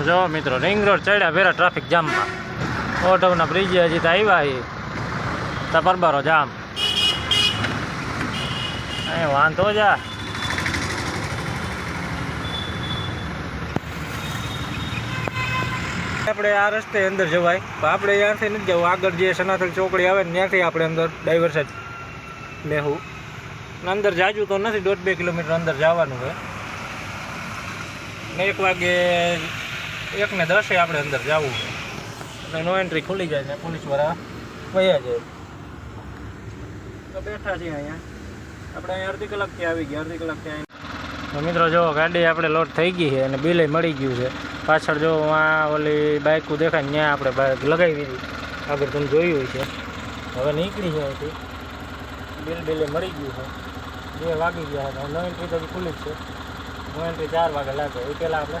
તો જો મિત્રો રિંગ રોડ ચડ્યા ભેરા ટ્રાફિક જામમાં. ઓઢવના બ્રિજ હજી તો આવ્યા એ તો પરબારો જામ. અહીં વાંધો જા. આપણે આ રસ્તે અંદર જવાય. પણ આપણે ત્યાંથી નથી જવું. આગળ જે સનાતન ચોકડી આવે ને ત્યાંથી આપણે અંદર ડાઈવર જ લેવું અંદર જાજુ તો નથી, દોઢ બે કિલોમીટર અંદર જવાનું છે ને એક વાગે એક ને દસે આપણે અંદર જવું. છે એટલે નો એન્ટ્રી ખુલી જાય ને પોલીસવાળા વયા જાય. તો બેઠા છીએ અહીંયા. આપણે અહીંયા અડધી કલાકથી આવી ગયા, અડધી કલાકથી આવી મિત્રો જો ગાડી આપણે લોટ થઈ ગઈ છે અને બિલે મળી ગયું છે. પાછળ જો આ ઓલી બાઇકું દેખાય ત્યાં આપણે બાઇક લગાવી દીધી આગળ તમે જોયું હોય છે. હવે નીકળી છે અહીંથી. બિલ બિલે મળી ગયું છે. બે વાગી ગયા હતા નો એન્ટ્રી તો ખુલ્લી જ છે. નો એન્ટ્રી ચાર વાગે લાગે. એ પહેલાં આપણે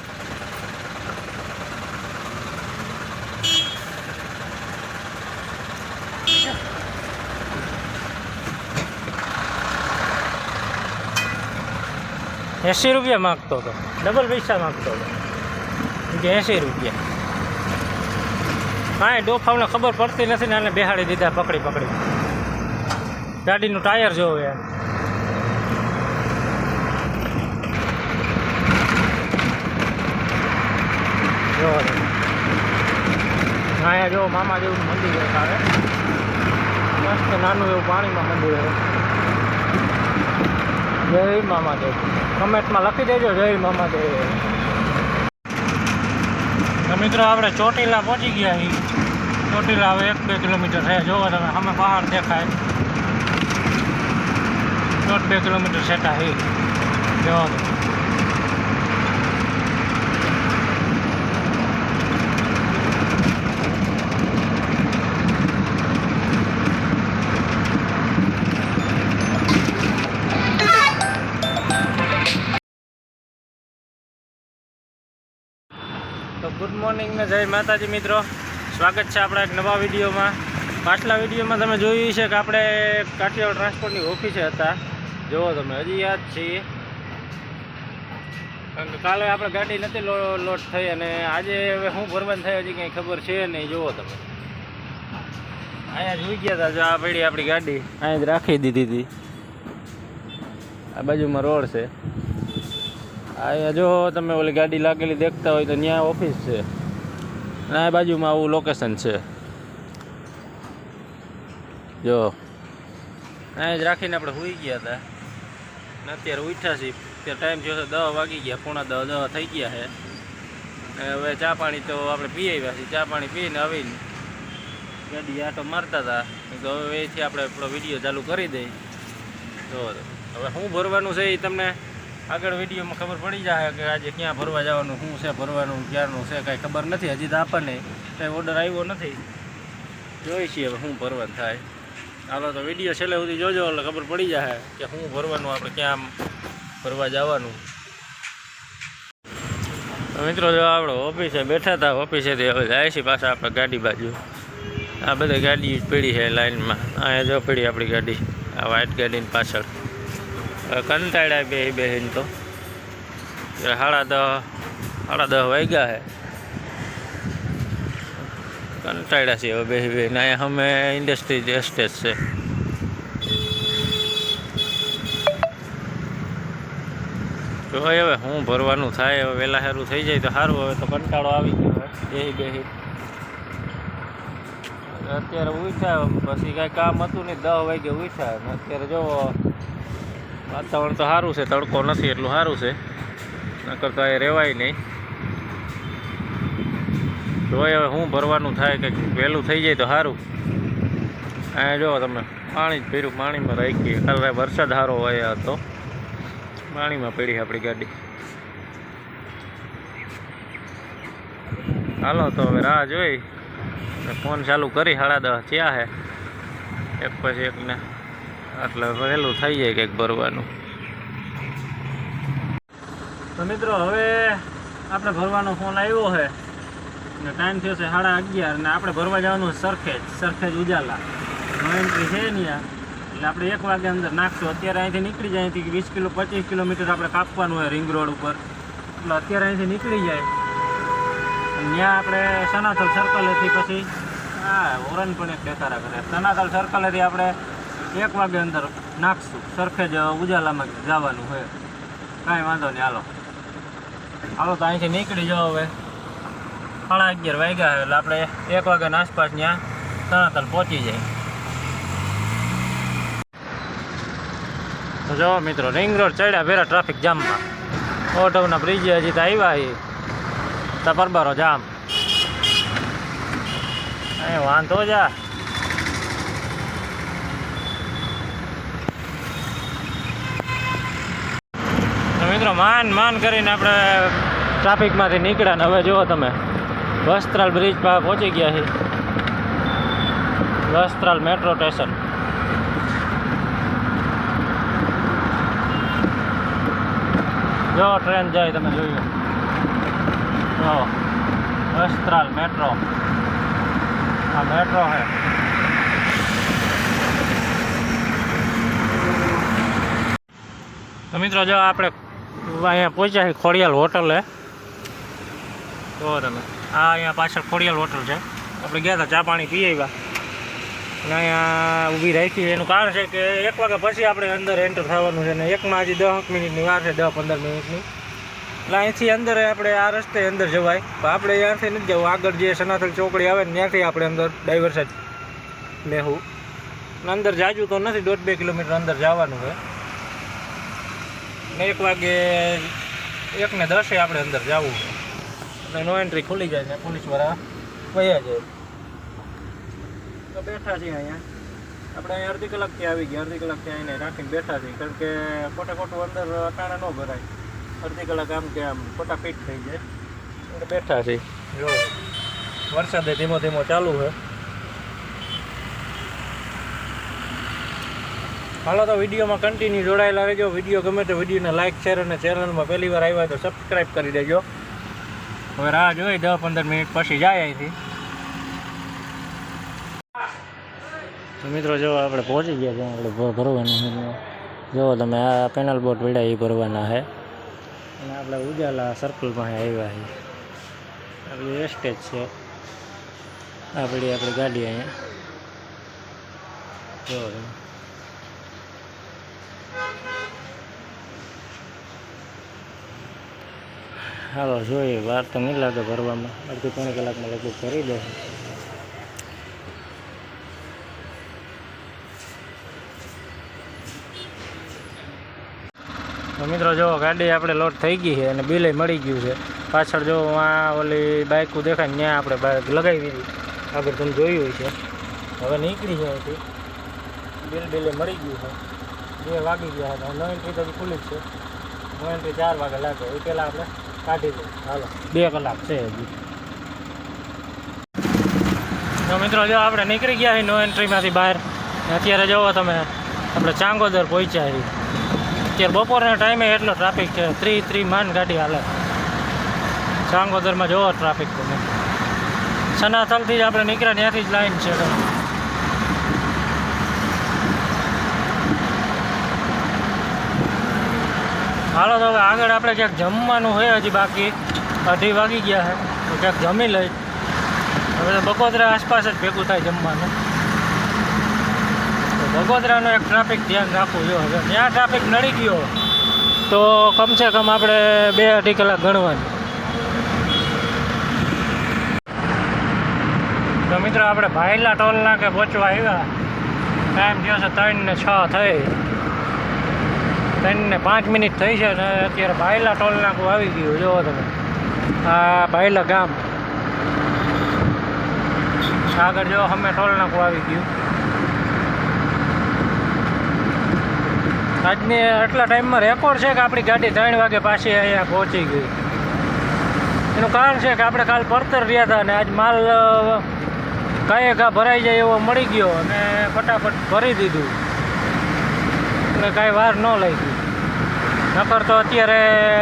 એંસી રૂપિયા માગતો હતો ડબલ પૈસા માગતો હતો કે એંસી રૂપિયા હા ડોફાવને ખબર પડતી નથી ને આને બેહાડી દીધા પકડી પકડી ગાડીનું ટાયર જોવે યાર જો અહીંયા જો મામા જેવું મંદિર છે તારે મસ્ત નાનું એવું પાણીમાં મંદિર છે જય મામા દેવ કમેન્ટમાં લખી દેજો. જય મહાદેવ તો મિત્રો, આપણે ચોટીલા પહોંચી ગયા છીએ. ચોટીલા હવે એક બે કિલોમીટર છે. જોવો તમે અમે પહાડ દેખાય. દોઢ બે કિલોમીટર સેટા છે. જોવો મોર્નિંગ ને જય માતાજી મિત્રો. સ્વાગત છે આપણા એક નવા વિડીયોમાં. પાછલા વિડીયોમાં તમે જોયું છે કે આપણે કાઠિયાવાડ ટ્રાન્સપોર્ટની ઓફિસે હતા. જુઓ તમે, હજી યાદ છીએ કારણ કે કાલે આપણે ગાડી નથી લોટ થઈ અને આજે હવે શું ભરવાનું થાય હજી કંઈ ખબર છે નહીં. જુઓ તમે. અહીંયા જોઈ ગયા હતા જો આ પડી આપણી ગાડી. અહીંયા જ રાખી દીધી હતી. આ બાજુમાં રોડ છે. અહીંયા જો તમે ઓલી ગાડી લાગેલી દેખતા હોય તો ત્યાં ઓફિસ છે. અને આ બાજુમાં આવું લોકેશન છે. જો. અહીં જ રાખીને આપણે સૂઈ ગયા હતા. ને અત્યારે ઉઠ્યા છીએ. અત્યારે ટાઈમ છે દસ વાગી ગયા. પોણા દસ દસ થઈ ગયા છે. હવે ચા પાણી તો આપણે પી આવ્યા છીએ. ચા પાણી પીને આવીને ગાડી આટો મારતા હતા. તો હવે એથી આપણે આપણો વીડિયો ચાલુ કરી દઈએ. તો હવે શું ભરવાનું છે એ તમને આગળ વિડીયોમાં ખબર પડી જાય કે આજે ક્યાં ભરવા જવાનું, શું છે ભરવાનું, ક્યારનું છે, કાંઈ ખબર નથી. હજી તો આપણને કાંઈ ઓર્ડર આવ્યો નથી. જોઈએ છીએ હવે શું ભરવાનું થાય. હાલો તો વીડિયો છેલ્લે સુધી જોજો, એટલે ખબર પડી જાય કે શું ભરવાનું, આપણે ક્યાં ભરવા જવાનું. મિત્રો, જો આપણે ઓફિસે બેઠા હતા, ઓફિસેથી હવે જાય છે પાછા આપણે ગાડી બાજુ. આ બધી ગાડી પડી છે લાઈનમાં. અહીંયા જો પડી આપણી ગાડી, આ વ્હાઇટ ગાડીની પાછળ. કંટાળ્યા બે બહેન તો. સાડા દહ સાડા દહ વાગ્યા હે. કંટાળ્યા છે હવે બે બહેન. અહીંયા અમે ઇન્ડસ્ટ્રી એસ્ટેટ છે. જોઈએ હવે શું ભરવાનું થાય, હવે વહેલા સારું થઈ જાય તો સારું, હવે તો કંટાળો આવી ગયો હવે બેહી બેહી. અત્યારે ઉઠ્યા, પછી કાંઈ કામ હતું નહીં દસ વાગે ઉઠ્યા. અત્યારે જો વાતાવરણ તો સારું છે, તડકો નથી એટલું સારું છે. નકર તો એ રહેવાય નહીં. જોઈએ હવે શું ભરવાનું થાય કંઈક વહેલું થઈ જાય તો સારું. અહીંયા જો તમે પાણી જ પીરું પાણીમાં રાખી કાલે વરસાદ સારો હોય હતો પાણીમાં પડી આપણી ગાડી. હાલો તો હવે રાહ જોઈ. ફોન ચાલુ કરી, સાડા દસ થયા છે. એક પછી એકને એટલે વહેલું થઈ જાય કંઈક ભરવાનું. તો મિત્રો, હવે આપણે ભરવાનો ફોન આવ્યો છે. ને ટાઈમ થયો છે સાડા અગિયાર ને આપણે ભરવા જવાનું સરખેજ સરખેજ ઉજાલા. નો એન્ટ્રી છે આ. એટલે આપણે એક વાગે અંદર નાખશું. અત્યારે અહીંથી નીકળી જાય અહીંથી વીસ કિલો, પચીસ કિલોમીટર આપણે કાપવાનું હોય રિંગ રોડ ઉપર. એટલે અત્યારે અહીંથી નીકળી જાય. ત્યાં આપણે સનાતલ સર્કલેથી પછી હા ઓરન પણ એક દેખાડા કરે સનાતલ સર્કલેથી આપણે એક વાગે અંદર નાખશું. સરખેજ ઉજાલામાં જવાનું હોય. કાંઈ વાંધો નહીં, હાલો. હાલો તો અહીંથી નીકળી જાઓ હવે. સાડા અગિયાર વાગ્યા એટલે આપણે એક વાગ્યાના આસપાસ ત્યાં સનાતલ પહોંચી જાય તો જો મિત્રો, રિંગ રોડ ચડ્યા ભેરા ટ્રાફિક જામમાં. ઓટોના બ્રિજ હજી તો આવ્યા એ તો પરબારો જામ. અહીં વાંધો જા. મિત્રો, માન માન કરીને આપણે ટ્રાફિકમાંથી નીકળ્યા ને હવે જુઓ તમે. વસ્ત્રાલ બ્રિજ પાસે પહોંચી ગયા છે વસ્ત્રાલ મેટ્રો સ્ટેશન જો ટ્રેન જાય તમે જોયું જો, વસ્ત્રાલ મેટ્રો આ મેટ્રો છે. તો મિત્રો, જો આપણે અહીંયા પહોંચ્યા છે ખોડિયાલ હોટલે જુઓ તમે, આ અહીંયા પાછળ ખોડિયાલ હોટલ છે. આપણે ગયા હતા ચા પાણી પી આવ્યા. અને અહીંયા ઊભી રાખી એનું કારણ છે કે એક વાગ્યા પછી આપણે અંદર એન્ટર થવાનું છે. ને એકમાં હજી દસ મિનિટની વાર છે, દસ પંદર મિનિટની. એટલે અહીંથી અંદર આપણે આ રસ્તે અંદર જવાય. પણ આપણે અહીંયાથી નથી જવું. આગળ જે સનાતન ચોકડી આવે ને ત્યાંથી આપણે અંદર ડાયવર્સન લેવું અંદર જાજુ તો નથી દોઢ બે કિલોમીટર અંદર જવાનું છે એક વાગે એક ને દસે આપણે અંદર જવું. એટલે નો એન્ટ્રી ખુલી જાય છે પોલીસવાળા વયા જાય. તો બેઠા છીએ અહીંયા. આપણે અહીંયા અડધી કલાકથી આવી ગયા, અડધી કલાકથી આવીને રાખીને બેઠા છીએ. કારણ કે ખોટે ખોટું અંદર અટાણે ન ભરાય. અડધી કલાક આમ કે આમ ખોટા ફિટ થઈ જાય. એટલે બેઠા છીએ. જો, વરસાદે ધીમો ધીમો ચાલુ છે. હાલો તો વિડીયોમાં કન્ટિન્યુ જોડાયેલા રહેજો. વીડિયો ગમે તો વિડીયોને લાઇક શેર અને ચેનલમાં પહેલી વાર આવ્યા તો સબસ્ક્રાઈબ કરી દેજો. હવે રાહ જોઈ દસ પંદર મિનિટ પછી જાય અહીંથી. મિત્રો જો આપણે પહોંચી ગયા ત્યાં આપણે ભરવાનું છે જો તમે આ પેનલ બોટ વેડા એ ભરવાના છે. અને આપણે ઉજાલા સર્કલ પાસે આવ્યા છીએ. આપણી વેસ્ટેજ છે. આપણી આપણી ગાડી અહીંયા જો હાલો, જોઈએ, વાર તો નહીં લાગે ભરવામાં. અડધી પોણી કલાકમાં લગભગ ભરી દે. તો મિત્રો, જો, ગાડી આપણે લોડ થઈ ગઈ છે અને બિલે મળી ગયું છે. પાછળ જો, આ ઓલી બાઇકો દેખાય ત્યાં આપણે બાઇક લગાવી દીધી. આગળ તમે જોયું છે હવે નીકળી છે અહીંથી. બિલ, બિલે મળી ગયું છે. બે વાગી ગયા હતા. નવ એન્ટ્રી તો ખુલ્લી જ છે. નવ એન્ટ્રી ચાર વાગે લાગે. એ પહેલાં આપણે બે કલાક છે હજી. તો મિત્રો, જો આપણે નીકળી ગયા છીએ નો એન્ટ્રીમાંથી બહાર અત્યારે જુઓ તમે, આપણે ચાંગોદર પહોંચ્યા છીએ. અત્યારે બપોરના ટાઈમે એટલો ટ્રાફિક છે ત્રી ત્રી માન ગાડી હાલે. ચાંગોદરમાં જોવો ટ્રાફિક તમે સનાથલથી જ આપણે નીકળ્યા, ત્યાંથી જ લાઈન છે. હાલો, તો હવે આગળ આપણે ક્યાંક જમવાનું હોય, હજી બાકી અઢી વાગી ગયા છે. તો ક્યાંક જમી લઈ હવે તો બગોદરા આસપાસ જ ભેગું થાય જમવાનું. તો બગોદરાનો એક ટ્રાફિક ધ્યાન રાખવું જો હવે. ત્યાં ટ્રાફિક નડી ગયો, તો કમસે કમ આપણે બે અઢી કલાક ગણવાની. તો મિત્રો, આપણે ભાઈલા ટોલ નાકે પહોંચવા આવ્યા. ટાઈમ થયો છે ત્રણ ને છ થઈ. ત્રણ ને પાંચ મિનિટ થઈ છે ને અત્યારે ભાયલા ટોલ નાકું આવી ગયું, જુઓ તમે. આ ભાયલા ગામ. આગળ જો અમે ટોલ આવી ગયું. આજની એટલા ટાઈમમાં રેકોર્ડ છે કે આપણી ગાડી ત્રણ વાગે પાછી અહીંયા પહોંચી ગઈ. એનું કારણ છે કે આપણે કાલ પડતર રહ્યા હતા અને આજ માલ કાંઈ ઘા ભરાઈ જાય એવો મળી ગયો અને ફટાફટ ભરી દીધું. એટલે કાંઈ વાર ન લાગી નકર તો અત્યારે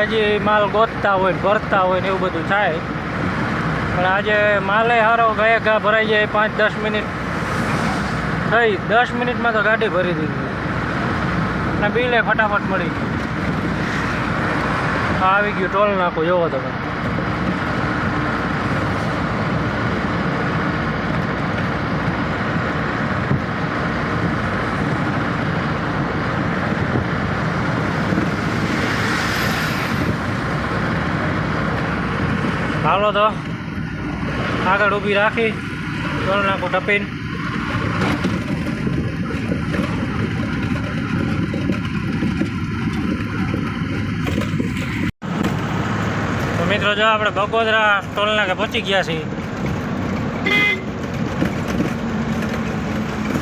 હજી માલ ગોતતા હોય ભરતા હોય ને એવું બધું થાય. પણ આજે માલે સારો ગયે ઘા ભરાઈ જાય પાંચ દસ મિનિટ થઈ. દસ મિનિટમાં તો ગાડી ભરી દીધી. અને બિલે ફટાફટ મળી ગયું આવી ગયું ટોલ નાખું જોવો તમે. હાલો તો આગળ ઊભી રાખી. ટોલ નાખું ટપીને. તો મિત્રો જો આપણે બગોદરા ટોલ નાકે પહોંચી ગયા છીએ.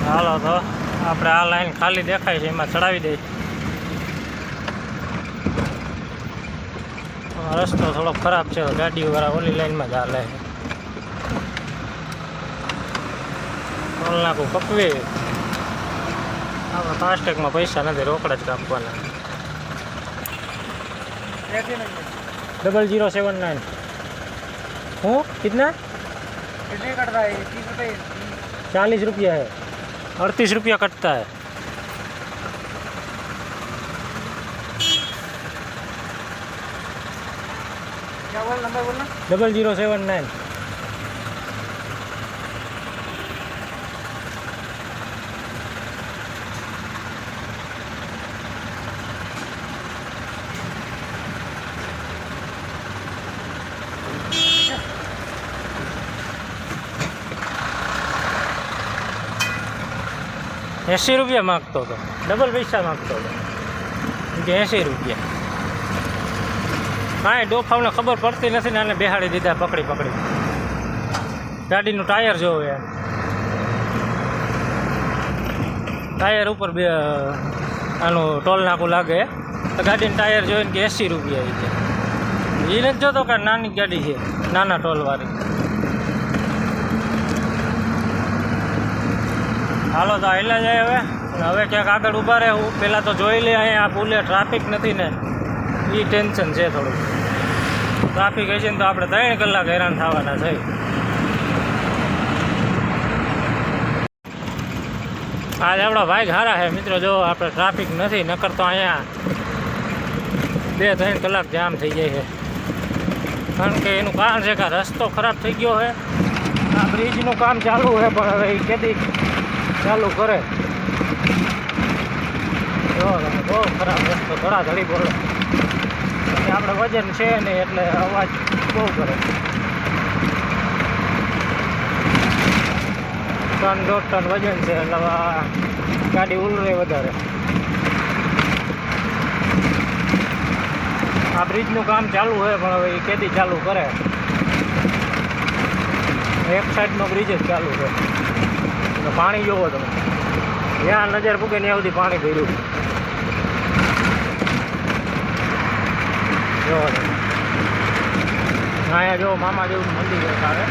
હાલો તો, આપણે આ લાઈન ખાલી દેખાય છે, એમાં ચડાવી દઈએ રસ્તો થોડો ખરાબ છે ગાડીઓવાળા ઓલી લાઈનમાં જ હાલે છે ટોલ નાકું કપવી આપણે ફાસ્ટેગમાં પૈસા નથી રોકડા જ કાપવાના कैसे नहीं डबल जीरो सेवन नाइन हूँ कितना कितने कट रहा है ये तीस रुपये चालीस रुपया है अड़तीस रुपया कटता है डबल जीरो सेवन नाइन એંસી રૂપિયા માગતો હતો ડબલ પૈસા માગતો હતો એમ કે એંસી રૂપિયા કાંઈ ડોફાવને ખબર પડતી નથી ને આને બેહાડી દીધા પકડી પકડી. ગાડીનું ટાયર જોવું એમ ટાયર ઉપર બે, આનું ટોલ નાકું લાગે. તો ગાડીનું ટાયર જોઈને કે એંસી રૂપિયા છે. એ નથી જોતો કે નાની ગાડી છે, નાના ટોલવાળી. હાલો તો હેલા જાય હવે. હવે ક્યાંક આગળ ઊભા રહે હું. પહેલાં તો જોઈ લે અહીંયા આ પુલે ટ્રાફિક નથી ને. એ ટેન્શન છે થોડું ટ્રાફિક હશે ને તો આપણે ત્રણ કલાક હેરાન થવાના છે. આજ આપણા ભાઈ સારા છે મિત્રો, જો આપણે ટ્રાફિક નથી, નકર તો અહીંયા બે ત્રણ કલાક જામ થઈ જાય છે. કારણ કે એનું કારણ છે કે રસ્તો ખરાબ થઈ ગયો છે. આ બ્રિજનું કામ ચાલુ છે, પણ હવે એ કેદી ચાલુ કરે. જો બહુ ખરાબ રસ્તો, ધડાધડી બોલે. આપણે વજન છે ને એટલે અવાજ બહુ કરે. ત્રણ દોઢ ટન વજન છે, એટલે ગાડી ઉલરે વધારે. આ બ્રિજનું કામ ચાલુ હોય, પણ હવે એ કેદી ચાલુ કરે. એક સાઈડનો બ્રિજ જ ચાલુ છે. પાણી જોવો તમે. જ્યાં નજર પૂગે ત્યાં સુધી પાણી ભર્યું. તમે અહીંયા જો મામા જેવું મંદિર છે સારે.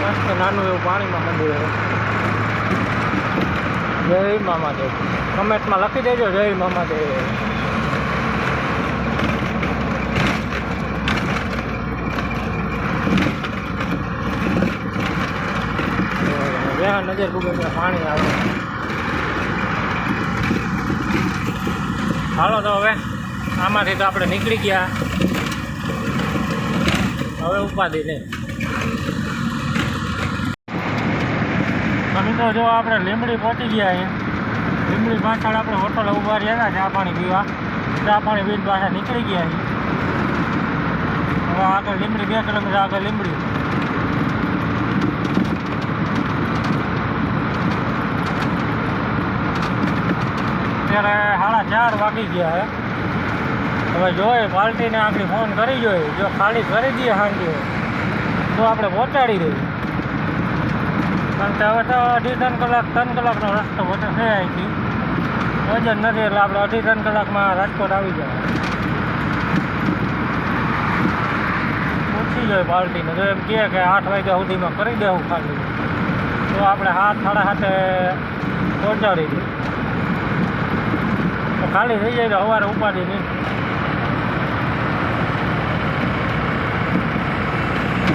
મસ્ત નાનું એવું પાણીમાં મંદિર છે. જય મામા દેવ કમેન્ટમાં લખી દેજો, જય મામા દેવ નજર પૂગે પાણી આવે. હાલો તો હવે. આમાંથી તો આપણે નીકળી ગયા. હવે ઉપાધિ નહીં. તો મિત્રો, જો આપણે લીમડી પહોંચી ગયા અહીંયા લીમડી પાછળ આપણે હોટલ ઊભા રહ્યા હતા, ચા પાણી પીવા. ચા પાણી પીને પાછા નીકળી ગયા છીએ હવે આગળ લીમડી બે કિલોમીટર આગળ લીમડી અત્યારે સાડા ચાર વાગી ગયા હે. હવે જોઈએ પાર્ટીને આપણી ફોન કરી જોઈએ જો ખાલી કરી દઈએ સાંજે તો આપણે પહોંચાડી દઈએ. કારણ કે હવે તો અઢી ત્રણ કલાક, ત્રણ કલાકનો રસ્તો વધે છે અહીંથી. વજન નથી એટલે આપણે અઢી ત્રણ કલાકમાં રાજકોટ આવી જાય પૂછી જાય પાર્ટીને. જો એમ કહે કે આઠ વાગ્યા સુધીમાં કરી દેવું ખાલી. તો આપણે હાથ સાડા હાથે પહોંચાડી દઈએ. તો ખાલી થઈ જાય તો સવારે ઉપાડી નહીં.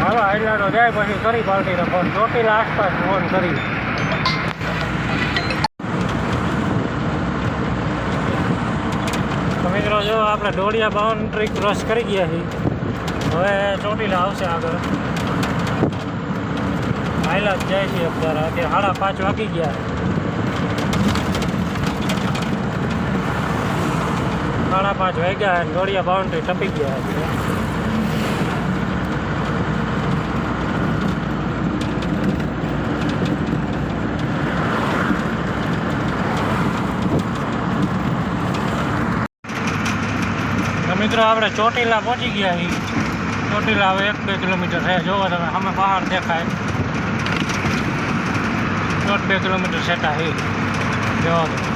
હાલો હાઈલાડો જાય પછી કરી પાર્ટીને ફોન ચોટીલા આસપાસ ફોન કરી. મિત્રો જો આપણે ડોડિયા બાઉન્ડ્રી ક્રોસ કરી ગયા છીએ. હવે ચોટીલા આવશે આગળ. હાઈલા જ જાય છે અત્યારે. અત્યારે સાડા પાંચ વાગી ગયા. સાડા પાંચ વાગ્યા ડોડિયા બાઉન્ડ્રી ટપી ગયા છે. મિત્રો, આપણે ચોટીલા પહોંચી ગયા છીએ. ચોટીલા હવે એક, બે કિલોમીટર છે. જોવો તમે, અમે પહાડ દેખાય. દોઢ, બે કિલોમીટર સેટા છે. જોવો તમે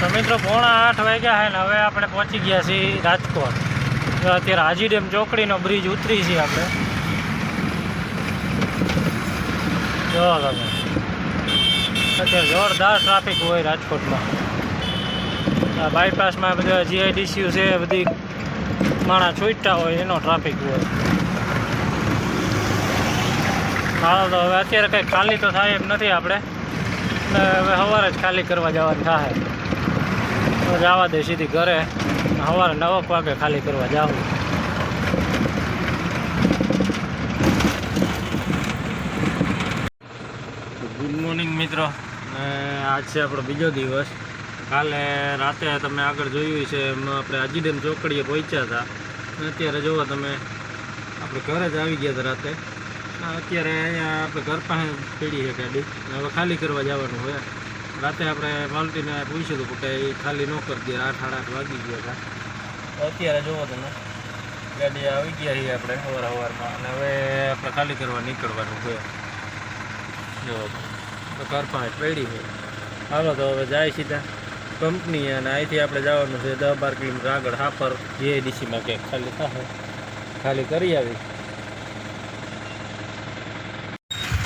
તો મિત્રો પોણા આઠ વાગ્યા છે ને હવે આપણે પહોંચી ગયા છીએ રાજકોટ. અત્યારે હાજી ડેમ ચોકડીનો બ્રિજ ઉતરી છીએ આપણે. જો તમે અત્યારે જોરદાર ટ્રાફિક હોય રાજકોટમાં. બાયપાસમાં બધા જીઆઈડીસીયુ છે બધી માણા છૂટતા હોય એનો ટ્રાફિક હોય. હાલ તો હવે અત્યારે કંઈ ખાલી તો થાય એમ નથી આપણે. હવે સવારે જ ખાલી કરવા જવાનું થાય. જવા દે સીધી ઘરે. સવારે નવક વાગે ખાલી કરવા જાવું ગુડ મોર્નિંગ મિત્રો. ને આજ છે આપણો બીજો દિવસ. કાલે રાતે તમે આગળ જોયું છે એમ આપણે અજીડેમ ચોકડીએ પહોંચ્યા હતા. અત્યારે જુઓ તમે, આપણે ઘરે જ આવી ગયા હતા રાતે. અત્યારે અહીંયા આપણે ઘર પાસે પીડી છે ગાડી. હવે ખાલી કરવા જવાનું હોય. રાતે આપણે માલતીને પૂછ્યું હતું કે એ ખાલી ન કરી દે, આઠ આઠ આઠ વાગી ગયા હતા. અત્યારે જોવો તમે, ગાડી આવી ગયા છીએ આપણે સવાર સવારમાં અને હવે આપણે ખાલી કરવા નીકળવાનું હોય જો, તો પાસે પડી છે. હાલો તો હવે જાય સીધા કંપની, અને અહીંથી આપણે જવાનું છે દસ બાર કિલોમીટર આગળ, હાપર જીઆઈડીસીમાં ક્યાંક ખાલી થશે ખાલી કરી આવી.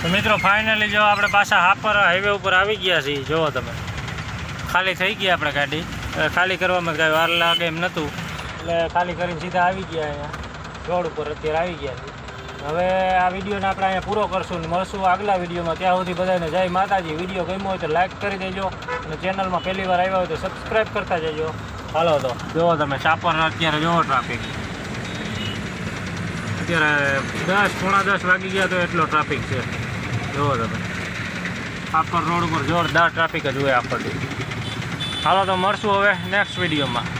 તો મિત્રો ફાઇનલી જો આપણે પાછા હાપર હાઈવે ઉપર આવી ગયા છીએ, જુઓ તમે. ખાલી થઈ ગયા આપણે ગાડી. ખાલી કરવામાં કાંઈ વાર લાગે એમ નહોતું. એટલે ખાલી કરીને સીધા આવી ગયા અહીંયા. રોડ ઉપર અત્યારે આવી ગયા છીએ. હવે આ વિડીયોને આપણે અહીંયા પૂરો કરશું મળશું આગલા વિડીયોમાં. ત્યાં સુધી બધાને જય માતાજી. વીડિયો ગમ્યો હોય તો લાઇક કરી દેજો અને ચેનલમાં પહેલી વાર આવ્યા હોય તો સબસ્ક્રાઈબ કરતા જજો. હાલો તો, જુઓ તમે, ચાપર અત્યારે જુઓ ટ્રાફિક અત્યારે દસ પોણા દસ વાગી ગયા તો એટલો ટ્રાફિક છે. જુઓ તમે. ચાપર રોડ ઉપર જોરદાર ટ્રાફિક જ હોય આપણને હાલો તો મળશું હવે નેક્સ્ટ વિડીયોમાં